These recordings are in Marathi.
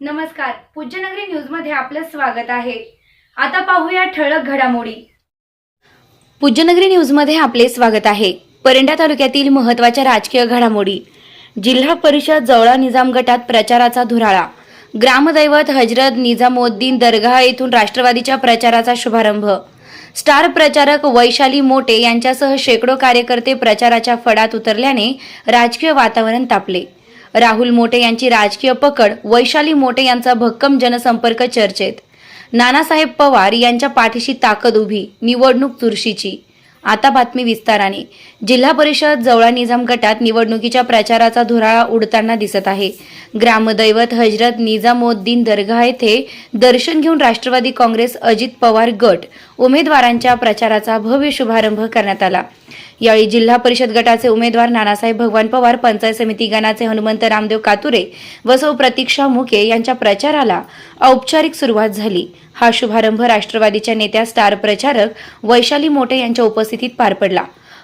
नमस्कार. पूज्यनगरी न्यूजमध्ये आपलं स्वागत आहे. आता पाहूया ठळक घडामोडी. पूज्यनगरी न्यूजमध्ये आपले स्वागत आहे. परंडा तालुक्यातील महत्त्वाच्या राजकीय घडामोडी. जिल्हा परिषद जवळा निजाम गटात प्रचाराचा धुराळा. ग्रामदैवत हजरत निजामुद्दीन दर्गा येथून राष्ट्रवादीच्या प्रचाराचा शुभारंभ. स्टार प्रचारक वैशाली मोटे यांच्यासह शेकडो कार्यकर्ते प्रचाराच्या फडात उतरल्याने राजकीय वातावरण तापले. राहुल मोटे यांची राजकीय पकड वैशाली मोटे यांचा भक्कम जनसंपर्क चर्चेत. नानासाहेब पवार यांच्या पाठीशी ताकद उभी निवडणूक चुरशीची. आता बातमी विस्ताराने. जिल्हा परिषद जवळा निजाम गटात निवडणुकीच्या प्रचाराचा धुराळा उडताना दिसत आहे. ग्रामदैवत हजरत निजामोद्दीन दर्गा येथे दर्शन घेऊन राष्ट्रवादी काँग्रेस अजित पवार गट उमेदवारांच्या प्रचाराचा भव्य शुभारंभ करण्यात आला. यावेळी जिल्हा परिषद गटाचे उमेदवार नानासाहेब भगवान पवार पंचायत समिती गणाचे हनुमंत रामदेव कातुरे व सौ प्रतीक्षा मुके यांच्या प्रचाराला औपचारिक सुरुवात झाली. हा शुभारंभ राष्ट्रवादीच्या नेत्या स्टार प्रचारक वैशाली मोटे यांच्या उपस्थितीत पार पडला.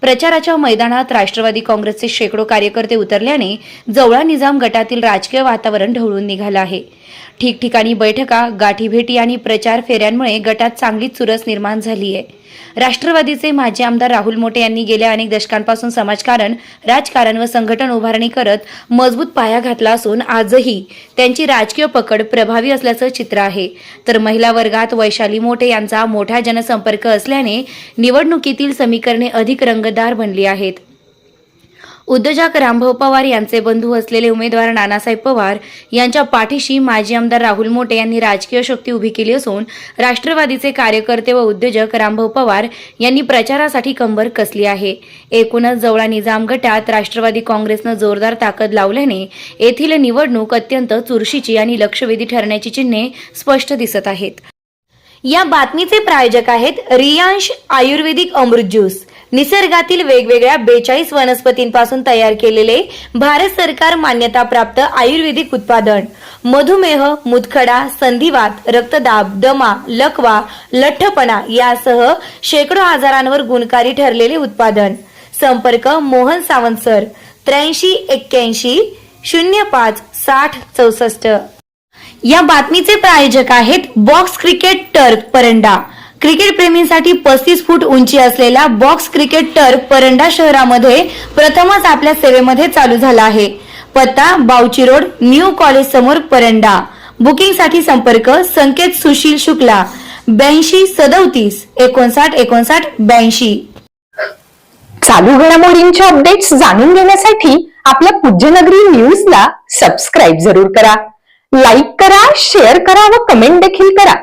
प्रचाराच्या मैदानात राष्ट्रवादी काँग्रेसचे शेकडो कार्यकर्ते उतरल्याने जवळा निजाम गटातील राजकीय वातावरण ढवळून निघालं आहे. ठिकठिकाणी बैठका गाठीभेटी आणि प्रचार फेऱ्यांमुळे गटात चांगलीच चुरस निर्माण झाली आहे. राष्ट्रवादीचे माजी आमदार राहुल मोटे यांनी गेल्या अनेक दशकांपासून समाजकारण राजकारण व संघटन उभारणी करत मजबूत पाया घातला असून आजही त्यांची राजकीय पकड प्रभावी असल्याचं चित्र आहे. तर महिला वर्गात वैशाली मोटे यांचा मोठा जनसंपर्क असल्याने निवडणुकीतील समीकरणे अधिक रंगतदार बनली आहेत. उद्योजक रामभाऊ पवार यांचे बंधू असलेले उमेदवार नानासाहेब पवार यांच्या पाठीशी माजी आमदार राहुल मोटे यांनी राजकीय शक्ती उभी केली असून राष्ट्रवादीचे कार्यकर्ते व उद्योजक रामभाऊ पवार यांनी प्रचारासाठी कंबर कसली आहे. एकूणच जवळा निजाम गटात राष्ट्रवादी काँग्रेसनं जोरदार ताकद लावल्याने येथील निवडणूक अत्यंत चुरशीची आणि लक्षवेधी ठरण्याची चिन्हे स्पष्ट दिसत आहेत. या बातमीचे प्रायोजक आहेत रियांश आयुर्वेदिक अमृत ज्यूस. निसर्गातील वेगवेगळ्या बेचाळीस वनस्पतींपासून तयार केलेले भारत सरकार मान्यताप्राप्त आयुर्वेदिक उत्पादन. मधुमेह मुतखडा संधिवात रक्तदाब दमा लकवा लठ्ठपणा यासह शेकडो आजारांवर गुणकारी ठरलेले उत्पादन. संपर्क मोहन सावंत सर त्र्याऐंशी एक्क्याऐंशी शून्य पाच साठ चौसष्ट. या बातमीचे प्रायोजक आहेत box cricket turf Paranda. Cricket प्रेमींसाठी पस्तीस फूट उंची असलेला बॉक्स क्रिकेट टर्फ परंडा शहरामध्ये प्रथमच आपल्या सेवेमध्ये चालू झाला आहे. पत्ता बावची रोड न्यू कॉलेज समोर परंडा. बुकिंगसाठी संपर्क संकेत सुशील शुक्ला. ब्याऐंशी सदोतीस एकोणसाठ एकोणसाठ ब्याऐंशी. चालू घडामोडींच्या अपडेट्स जाणून घेण्यासाठी आपल्या पूज्यनगरी न्यूजला सबस्क्राईब जरूर करा. लाईक करा शेअर करा व कमेंट देखील करा.